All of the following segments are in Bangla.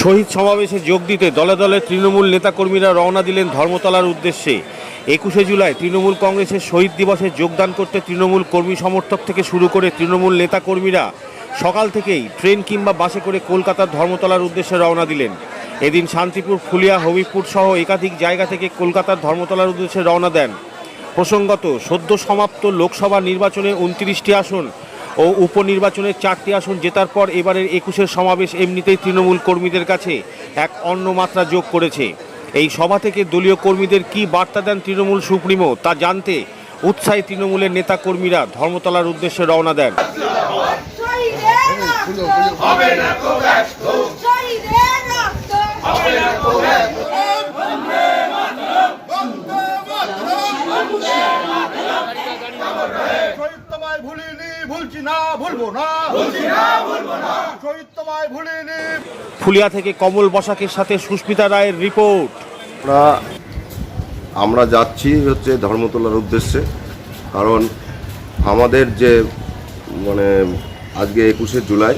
শহীদ সমাবেশে যোগ দিতে দলে দলে তৃণমূল নেতাকর্মীরা রওনা দিলেন ধর্মতলার উদ্দেশ্যে। একুশে জুলাই তৃণমূল কংগ্রেসের শহীদ দিবসে যোগদান করতে তৃণমূল কর্মী সমর্থক থেকে শুরু করে তৃণমূল নেতাকর্মীরা সকাল থেকেই ট্রেন কিংবা বাসে করে কলকাতার ধর্মতলার উদ্দেশ্যে রওনা দিলেন। এদিন শান্তিপুর ফুলিয়া হবিপুর সহ একাধিক জায়গা থেকে কলকাতার ধর্মতলার উদ্দেশ্যে রওনা দেন। প্রসঙ্গত, সদ্য সমাপ্ত লোকসভা নির্বাচনে উনত্রিশটি আসন ও উপনির্বাচনের চারটি আসন জেতার পর এবারের একুশের সমাবেশ এমনিতেই তৃণমূল কর্মীদের কাছে এক অন্য মাত্রা যোগ করেছে। এই সভা থেকে দলীয় কর্মীদের কি বার্তা দেন তৃণমূল সুপ্রিমো তা জানতে উৎসাহী তৃণমূলের নেতা কর্মীরা ধর্মতলার উদ্দেশ্যে রওনা দেন শহীদের রক্ত হবে না তো ব্যস্ত শহীদের রক্ত হবে না তো ব্যস্ত শহীদ তোমায় ভুলছি না ভুলবো না। শহীদ তোমায় ভুলিনি। ফুলিয়া থেকে কমল বসাকের সাথে সুস্মিতা রায়ের রিপোর্ট। আমরা আমরা যাচ্ছি হচ্ছে ধর্মতলার উদ্দেশ্যে কারণ আমাদের যে মানে আজকে একুশে জুলাই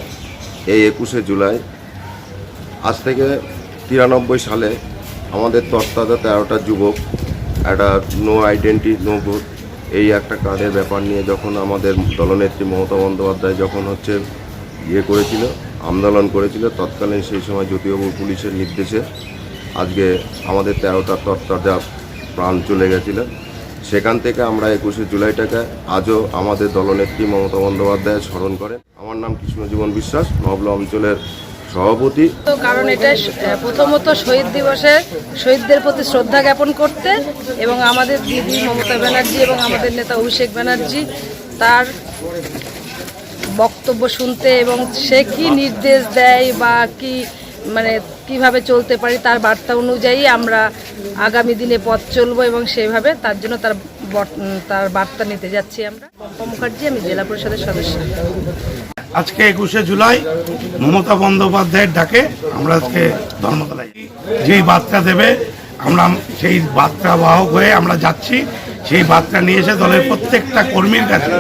এই একুশে জুলাই আজ থেকে তিরানব্বই সালে আমাদের তত্ত্বাদা তেরোটা যুবক একটা নো আইডেন্টি নো ভোট এই একটা কার্ডের ব্যাপার নিয়ে যখন আমাদের দলনেত্রী মমতা বন্দ্যোপাধ্যায় যখন হচ্ছে ইয়ে করেছিল, আন্দোলন করেছিল, তৎকালীন সেই সময় জ্যোতিবাবু পুলিশের নির্দেশে আজকে আমাদের তেরোটা তত্ত্বাদা প্রাণ চলে গেছিল। সেখান থেকে আমরা একুশে জুলাইটাকে আজও আমাদের দলনেত্রী মমতা বন্দ্যোপাধ্যায় স্মরণ করেন। আমার নাম কৃষ্ণজীবন বিশ্বাস মহবলা অঞ্চলের সভাপতি। কারণ এটা প্রথমত শহীদ দিবসে শহীদদের প্রতি শ্রদ্ধা জ্ঞাপন করতে এবং আমাদের দিদি মমতা ব্যানার্জি এবং আমাদের নেতা অভিষেক ব্যানার্জি তার বক্তব্য শুনতে এবং সে কি নির্দেশ দেয় বা কি মানে কীভাবে চলতে পারি তার বার্তা অনুযায়ী আমরা আগামী দিনে পথ চলবো এবং সেভাবে তার জন্য তার তার বার্তা নিতে যাচ্ছি আমরা। পম্পা মুখার্জি, আমি জেলা পরিষদের সদস্য। আজকে একুশে জুলাই মমতা বন্দ্যোপাধ্যায়ের ডাকে আমরা আজকে ধর্মতলায় যেই বার্তা দেবে, আমরা সেই বার্তা বাহক হয়ে আমরা যাচ্ছি। সেই বার্তা নিয়ে এসে দলের প্রত্যেকটা কর্মীর কাছে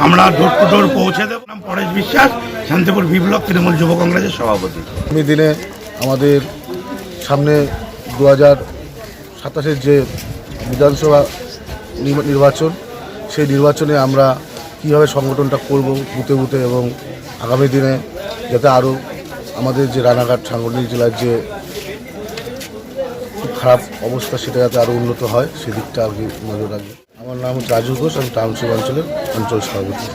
আমরা ডোর টু ডোর পৌঁছে দেব। পরেশ বিশ্বাস, শান্তিপুর বিপ্লব তৃণমূল যুব কংগ্রেসের সভাপতি। আগামী দিনে আমাদের সামনে দু হাজার সাতাশের যে বিধানসভা নির্বা- নির্বাচন, সেই নির্বাচনে আমরা কীভাবে সংগঠনটা করব বুতে বুতে এবং আগামী দিনে যাতে আরও আমাদের যে রানাঘাট সাংগঠনিক জেলার যে খারাপ অবস্থা সেটা যাতে আরও উন্নত হয়, সেদিকটা আর কি নজর রাখবে। আমার নাম রাজু ঘোষ, আমি টাউনশিপ অঞ্চলের অঞ্চল সভাপতি।